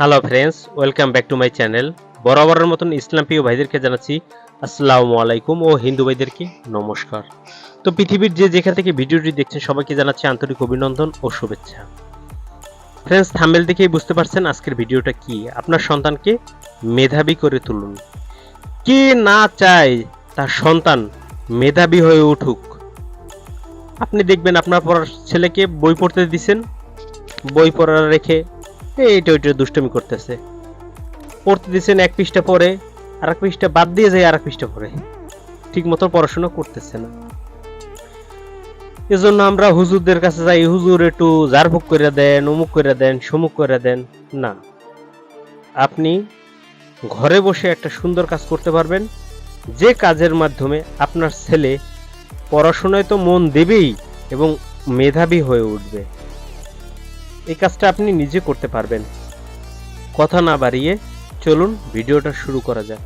Hello friends welcome back to my channel বরাবরের মতন ইসলাম প্রিয় ভাইদেরকে জানাচ্ছি আসসালামু আলাইকুম ও হিন্দু ভাইদেরকে নমস্কার। তো পৃথিবীর যে যেখান থেকে ভিডিওটি দেখছেন, সবাইকে জানাচ্ছি আন্তরিক অভিনন্দন ও শুভেচ্ছা। ফ্রেন্ডস থাম্বেল দেখেই বুঝতে পারছেন আজকের ভিডিওটা কি। আপনার সন্তানকে মেধাবী করে তুলুন। কে না চায় তার সন্তান মেধাবী হয়ে উঠুক? আপনি দেখবেন আপনার পড়ার ছেলেকে বই পড়তে দিছেন, বই পড়া রেখে এই এটা ওইটা দুষ্টমি করতেছে। পড়তে দিচ্ছেন এক পৃষ্ঠা পরে আর এক পৃষ্ঠা বাদ দিয়ে যায় আর এক পৃষ্ঠা পরে। ঠিক মতো পড়াশোনা করতেছে না। এজন্য আমরা হুজুরদের কাছে যাই, হুজুর একটু ঝাড়ফুক করে দেন, অমুক করে দেন, সমুক করে দেন। না। আপনি ঘরে বসে একটা সুন্দর কাজ করতে পারবেন। যে কাজের মাধ্যমে আপনার ছেলে পড়াশোনায় তো মন দেবেই এবং মেধাবী হয়ে উঠবে। এই কাজটা আপনি নিজে করতে পারবেন। কথা না বাড়িয়ে চলুন ভিডিওটা শুরু করা যাক।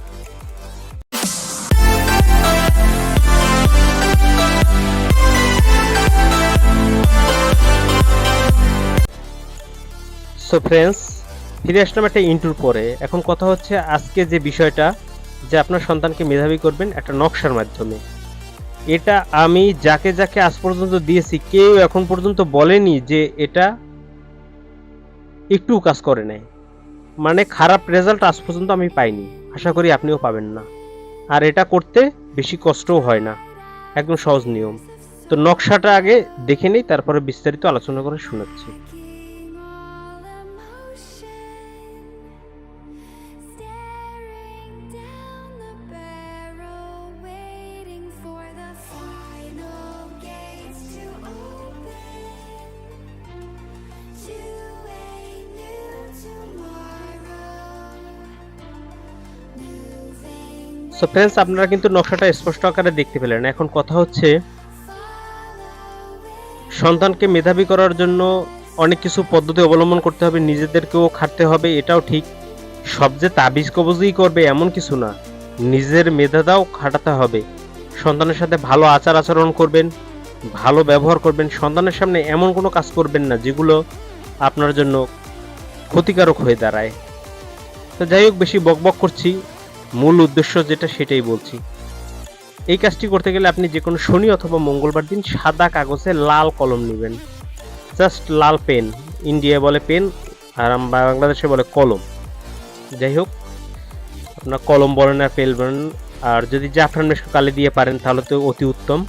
সো ফ্রেন্ডস ফিরে আসলাম একটা ইন্টুর পরে। এখন কথা হচ্ছে আজকে যে বিষয়টা, যে আপনার সন্তানকে মেধাবী করবেন একটা নকশার মাধ্যমে। এটা আমি যাকে যাকে আজ পর্যন্ত দিয়েছি, কেউ এখন পর্যন্ত বলেনি যে এটা একটু কাজ করে নেয় মানে খারাপ রেজাল্ট আজ পর্যন্ত আমি পাইনি। আশা করি আপনিও পাবেন না। আর এটা করতে বেশি কষ্টও হয় না। একদম সহজ নিয়ম। তো নকশাটা আগে দেখে নিই, তারপরে বিস্তারিত আলোচনা করে শোনাচ্ছি। সো ফ্রেন্ডস আপনারা কিন্তু নকশাটা স্পষ্ট আকারে দেখতে পেলেন। এখন কথা হচ্ছে, সন্তানকে মেধাবী করার জন্য অনেক কিছু পদ্ধতি অবলম্বন করতে হবে, নিজেদেরকেও খাটতে হবে, এটাও ঠিক। সব যে তাবিজ কবজই করবে এমন কিছু না। নিজের মেধাটাও খাটাতে হবে। সন্তানের সাথে ভালো আচার আচরণ করবেন, ভালো ব্যবহার করবেন। সন্তানের সামনে এমন কোনো কাজ করবেন না যেগুলো আপনার জন্য ক্ষতিকারক হয়ে দাঁড়ায়। তো যাই হোক, বেশি বকবক করছি। মূল উদ্দেশ্য যেটা সেটাই বলছি। এই কাজটি করতে গেলে আপনি যে কোনো শনি অথবা মঙ্গলবার দিন সাদা কাগজে লাল কলম নেবেন। জাস্ট লাল পেন, ইন্ডিয়া বলে পেন আর বাংলাদেশে বলে কলম। যাই হোক, আপনার কলম বলেন আর পেল বলেন, আর যদি জাফরান মেশক কালি দিয়ে পারেন তাহলে তো অতি উত্তম।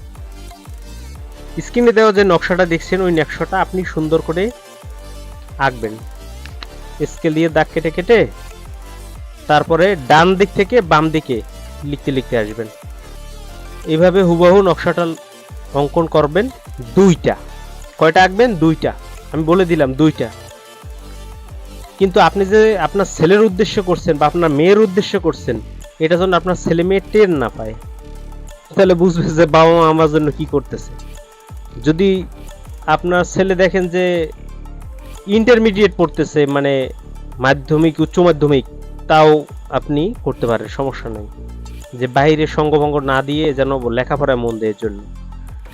স্ক্রিনে দেওয়া যে নকশাটা দেখছেন, ওই নকশাটা আপনি সুন্দর করে আঁকবেন। স্কেল দিয়ে দাগ কেটে কেটে তারপরে ডান দিক থেকে বাম দিকে লিখতে লিখতে আসবেন। এইভাবে হুবহু নকশাটা অঙ্কন করবেন দুইটা। কয়টা আঁকবেন? দুইটা। আমি বলে দিলাম দুইটা। কিন্তু আপনি যে আপনার ছেলের উদ্দেশ্য করছেন বা আপনার মেয়ের উদ্দেশ্য করছেন, এটা যেন আপনার ছেলে মেয়ে টের না পায়। তাহলে বুঝবে যে বাবা মা আমার জন্য কি করতেছে। যদি আপনার ছেলে দেখেন যে ইন্টারমিডিয়েট পড়তেছে মানে মাধ্যমিক উচ্চ মাধ্যমিক তাও আপনি করতে পারেন, সমস্যা নেই। যে বাইরে সঙ্গভঙ্গ না দিয়ে যেন লেখাপড়ায় মন দেওয়ার জন্য।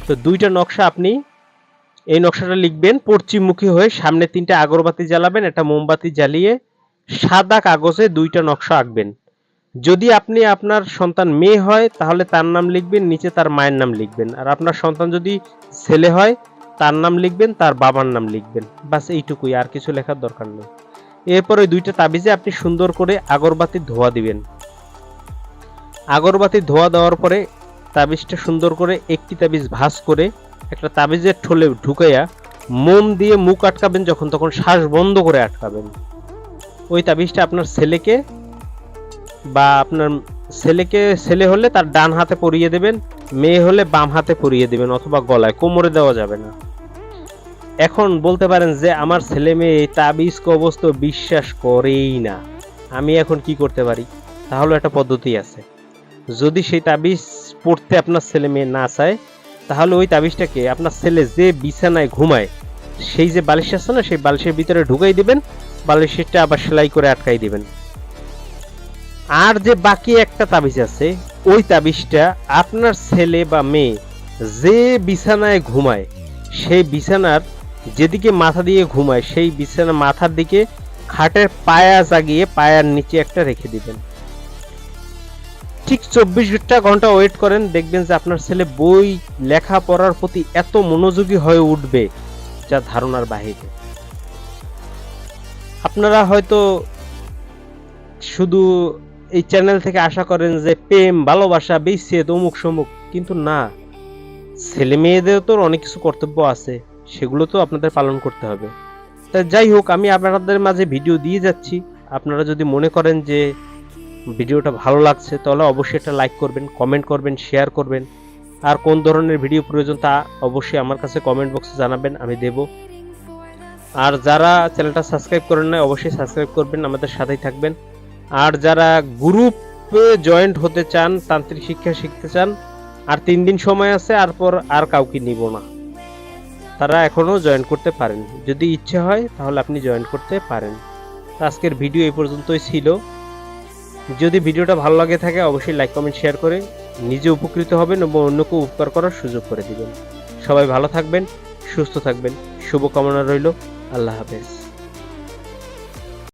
তো দুইটা নকশা আপনি এই নকশাটা লিখবেন, পশ্চিমমুখী হয়ে সামনে তিনটে আগরবাতি জ্বালাবেন, একটা মোমবাতি জ্বালিয়ে সাদা কাগজে দুইটা নকশা আঁকবেন। যদি আপনি আপনার সন্তান মেয়ে হয়, তাহলে তার নাম লিখবেন, নিচে তার মায়ের নাম লিখবেন। আর আপনার সন্তান যদি ছেলে হয়, তার নাম লিখবেন, তার বাবার নাম লিখবেন। বাস এইটুকুই, আর কিছু লেখার দরকার নেই। এরপরে দুইটা তাবিজে আপনি সুন্দর করে আগরবাতি ধোয়া দিবেন। আগরবাতি ধোয়া দেওয়ার পরে তাবিজটা সুন্দর করে একটি তাবিজ ভাঁজ করে একটা তাবিজের ঠোলে ঢুকাইয়া মোম দিয়ে মুখ আটকাবেন যখন, তখন শ্বাস বন্ধ করে আটকাবেন। ওই তাবিজটা আপনার ছেলেকে বা আপনার ছেলেকে, ছেলে হলে তার ডান হাতে পরিয়ে দেবেন, মেয়ে হলে বাম হাতে পরিয়ে দেবেন অথবা গলায়, কোমরে দেওয়া যাবে না। এখন বলতে পারেন যে আমার ছেলে মেয়ে তাবিজ কবজ তো বিশ্বাস করেই না। আমি এখন কি করতে পারি? তাহলে একটা পদ্ধতি আছে। যদি সেই তাবিজ পড়তে আপনার ছেলে মেয়ে না চায়, তাহলে ওই তাবিজটাকে আপনার ছেলে যে বিছানায় ঘুমায়, সেই যে বালিশ আছে না, সেই বালিশের ভিতরে ঢুকাই দিবেন বালিশটা আবার সেলাই করে আটকাই দিবেন। আর যে বাকি একটা তাবিজ আছে, ওই তাবিজটা আপনার ছেলে বা মেয়ে যে বিছানায় ঘুমায়, সেই বিছানার যেদিকে মাথা দিয়ে ঘুমায়, সেই বিছানা মাথার দিকে খাটের পায়া জাগিয়ে পায়ার নিচে একটা রেখে দিবেন। ঠিক চব্বিশটা ঘণ্টা ওয়েট করেন, দেখবেন যে আপনার ছেলে বই লেখা পড়ার প্রতি এত মনোযোগী হয়ে উঠবে, যা ধারণার বাহিরে। আপনারা হয়তো শুধু এই চ্যানেল থেকে আশা করেন যে প্রেম, ভালোবাসা বিচ্ছেদ অমুক সমুক কিন্তু না। ছেলে মেয়েদেরও তো অনেক কিছু কর্তব্য আছে। সেগুলো তো আপনাদের পালন করতে হবে। যাই হোক, আমি আপনাদের মাঝে ভিডিও দিয়ে যাচ্ছি। আপনারা যদি মনে করেন যে ভিডিওটা ভালো লাগছে, তাহলে অবশ্যই এটা লাইক করবেন কমেন্ট করবেন শেয়ার করবেন। আর কোন ধরনের ভিডিও প্রয়োজন তা অবশ্যই আমার কাছে কমেন্ট বক্সে জানাবেন, আমি দেব। আর যারা চ্যানেলটা সাবস্ক্রাইব করেন না অবশ্যই সাবস্ক্রাইব করবেন, আমাদের সাথেই থাকবেন। আর যারা গ্রুপে জয়েন্ট হতে চান, তান্ত্রিক শিক্ষা শিখতে চান, আর তিন দিন সময় আছে, আর পর আর কাউকে নিব না। তারা এখনও জয়েন করতে পারেন। যদি ইচ্ছে হয়, তাহলে আপনি জয়েন করতে পারেন। আজকের ভিডিও এই পর্যন্তই ছিল। যদি ভিডিওটা ভালো লাগে থাকে, অবশ্যই লাইক কমেন্ট শেয়ার করে নিজে উপকৃত হবেন এবং অন্যকে উপকার করার সুযোগ করে দিবেন। সবাই ভালো থাকবেন, সুস্থ থাকবেন। শুভকামনা রইল। আল্লাহ হাফেজ।